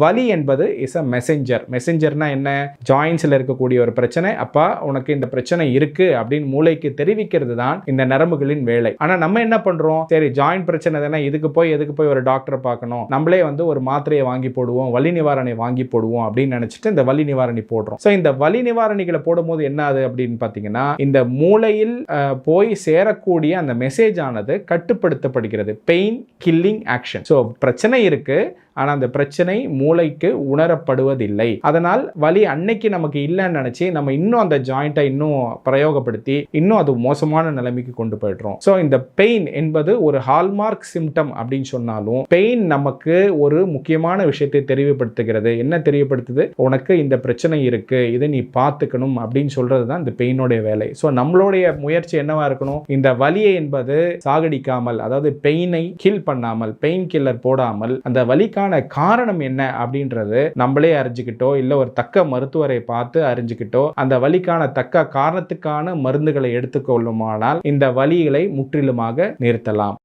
வலி என்பது is a messenger மெசஞ்சர்னா என்ன? ஜாயின்ஸில் இருக்கக்கூடிய ஒரு பிரச்சனை. அப்பா உனக்கு இந்த பிரச்சனை இருக்கு அப்படின்னு மூளைக்கு தெரிவிக்கிறது தான் இந்த நரம்புகளின் வேலை. ஆனால் நம்ம என்ன பண்ணுறோம் சரி ஜாயிண்ட் பிரச்சனை தானே. இதுக்கு போய் எதுக்கு போய் ஒரு டாக்டரை பார்க்கணும்? நம்மளே வந்து ஒரு மாத்திரையை வாங்கி போடுவோம் வலி நிவாரணி வாங்கி போடுவோம் அப்படின்னு நினச்சிட்டு இந்த வலி நிவாரணி போடுறோம். ஸோ இந்த வலி நிவாரணிகளை போடும்போது என்ன ஆகுது அப்படின்னு பார்த்தீங்கன்னா இந்த மூளையில் போய் சேரக்கூடிய அந்த மெசேஜ் ஆனது கட்டுப்படுத்தப்படுகிறது. பெயின் கில்லிங் ஆக்ஷன் ஸோ பிரச்சனை இருக்குது ஆனால் அந்த பிரச்சனை மூளைக்கு உணரப்படுவதில்லை. அதனால் வலி அன்னைக்கு நமக்கு இல்லைன்னு நினச்சி நம்ம இன்னும் அந்த ஜாயிண்ட்டை இன்னும் பிரயோகப்படுத்தி இன்னும் அது மோசமான நிலைமைக்கு கொண்டு போயிடுறோம். ஸோ இந்த பெயின் என்பது ஒரு ஹால்மார்க் சிம்டம் அப்படின்னு சொன்னாலும் பெயின் நமக்கு ஒரு முக்கியமான விஷயத்தை தெரியப்படுத்துகிறது. என்ன தெரியப்படுத்துது? உனக்கு இந்த பிரச்சனை இருக்கு இதை நீ பார்த்துக்கணும் அப்படின்னு சொல்றது தான் இந்த பெயினோடைய வேலை. ஸோ நம்மளுடைய முயற்சி என்னவா இருக்கணும்? இந்த வலியை என்பது சாகடிக்காமல் அதாவது பெயினை கில் பண்ணாமல் பெயின் கில்லர் போடாமல் அந்த வலிக்கான காரணம் என்ன அப்படின்றது நம்மளே அறிஞ்சுக்கிட்டோ இல்லை ஒரு தக்க மருத்துவரை பார்த்து அறிஞ்சுக்கிட்டோ அந்த வலிக்கான தக்க காரணத்துக்கான மருந்துகளை எடுத்துக்கொள்ளுமானால் இந்த வலிகளை முற்றிலுமாக நிறுத்தலாம்.